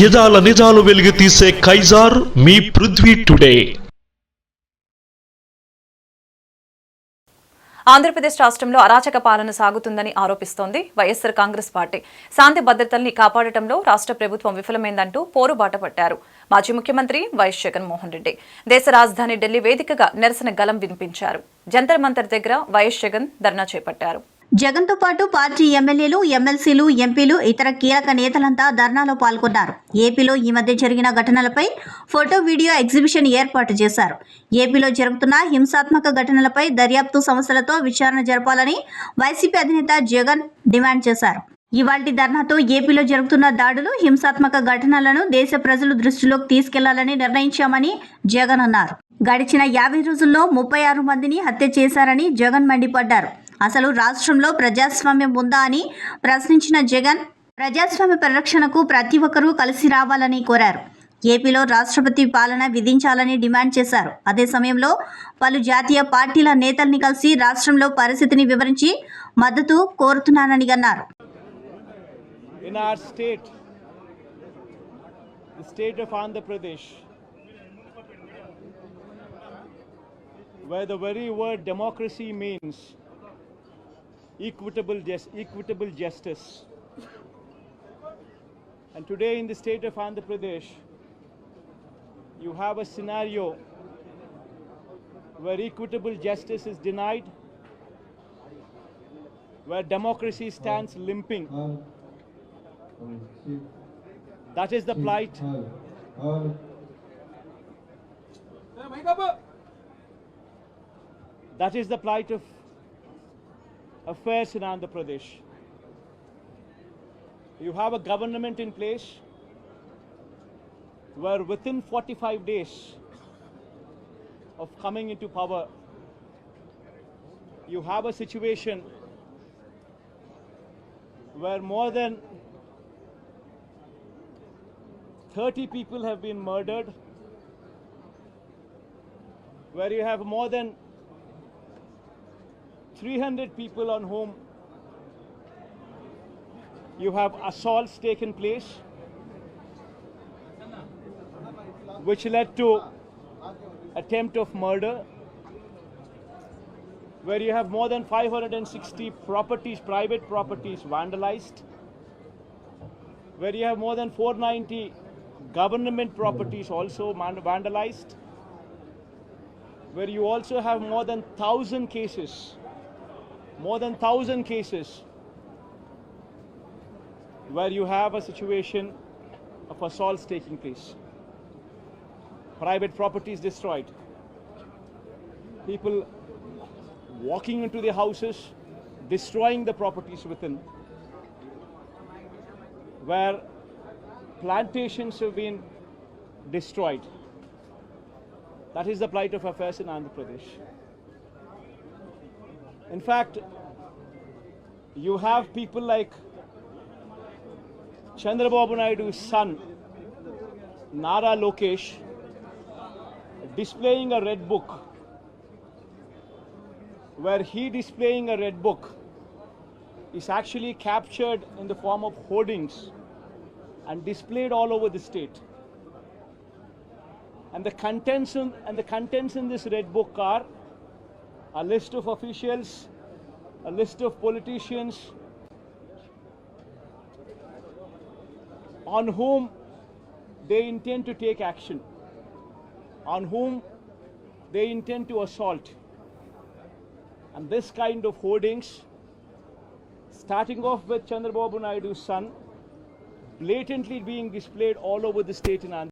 యదాల నిజాలు వెలిగి తీసే కైజార్ మీ పృథ్వీ టుడే. ఆంధ్రప్రదేశ్ రాష్ట్రంలో అరాచక పాలన సాగుతుందని ఆరోపిస్తోంది వైఎస్సార్ కాంగ్రెస్ పార్టీ. శాంతి భద్రతల్ని కాపాడటంలో రాష్ట్ర ప్రభుత్వం విఫలమైందంటూ పోరుబాట పట్టారు. మాజీ ముఖ్యమంత్రి వైఎస్ జగన్మోహన్ రెడ్డి దేశ రాజధాని ఢిల్లీ వేదికగా నిరసన గలం వినిపించారు. జంతర్ మంతర్ దగ్గర వైఎస్ జగన్ ధర్నా చేపట్టారు. జగన్తో పాటు పార్టీ ఎమ్మెల్యేలు ఎమ్మెల్సీలు ఎంపీలు ఇతర కీలక నేతలంతా ధర్నాలో పాల్గొన్నారు. ఏపీలో ఈ మధ్య జరిగిన ఘటనలపై ఫోటో వీడియో ఎగ్జిబిషన్ ఏర్పాటు చేశారు. ఏపీలో జరుగుతున్న హింసాత్మక ఘటనలపై దర్యాప్తు సంస్థలతో విచారణ జరపాలని వైసీపీ అధినేత జగన్ డిమాండ్ చేశారు. ఇవాల్టి ధర్నాతో ఏపీలో జరుగుతున్న దాడులు హింసాత్మక ఘటనలను దేశ ప్రజలు దృష్టిలోకి తీసుకెళ్ళాలని నిర్ణయించామని జగన్ అన్నారు. గడిచిన యాభై రోజుల్లో ముప్పై ఆరు మందిని హత్య చేశారని జగన్ మండిపడ్డారు. అసలు రాష్ట్రంలో ప్రజాస్వామ్యం ఉందా అని ప్రశ్నించిన జగన్ ప్రజాస్వామ్య పరిరక్షణకు ప్రతి ఒక్కరూ కలిసి రావాలని కోరారు. ఏపీలో రాష్ట్రపతి పాలన విధించాలని డిమాండ్ చేశారు. అదే సమయంలో పలు జాతీయ పార్టీల నేతల్ని కలిసి రాష్ట్రంలో పరిస్థితిని వివరించి మద్దతు కోరుతున్నానని అన్నారు. State of Andhra Pradesh, where the very word democracy means equitable, equitable justice. And today, in the state of Andhra Pradesh, you have a scenario where equitable justice is denied, where democracy stands limping. That is the plight That is the plight of affairs in Andhra Pradesh. You have a government in place where within 45 days of coming into power, you have a situation where more than 30 people have been murdered, where you have more than 300 people on whom you have assaults taken place, which led to attempt of murder, where you have more than 560 properties, private properties vandalized, where you have more than 490 government properties also vandalized, where you also have more than 1,000 cases, more than 1,000 cases, where you have a situation of assaults taking place, private properties destroyed, people walking into their houses, destroying the properties within, where plantations have been destroyed. That is the plight of affairs in Andhra Pradesh. In fact, you have people like Chandrababu Naidu's son, Nara Lokesh, displaying a red book, where he displaying a red book is actually captured in the form of hoardings and displayed all over the state. And the contents in, and the contents in this red book are a list of officials, a list of politicians on whom they intend to take action, on whom they intend to assault. And this kind of hoardings, starting off with Chandrababu Naidu's son, blatantly being displayed all over the state in Andhra.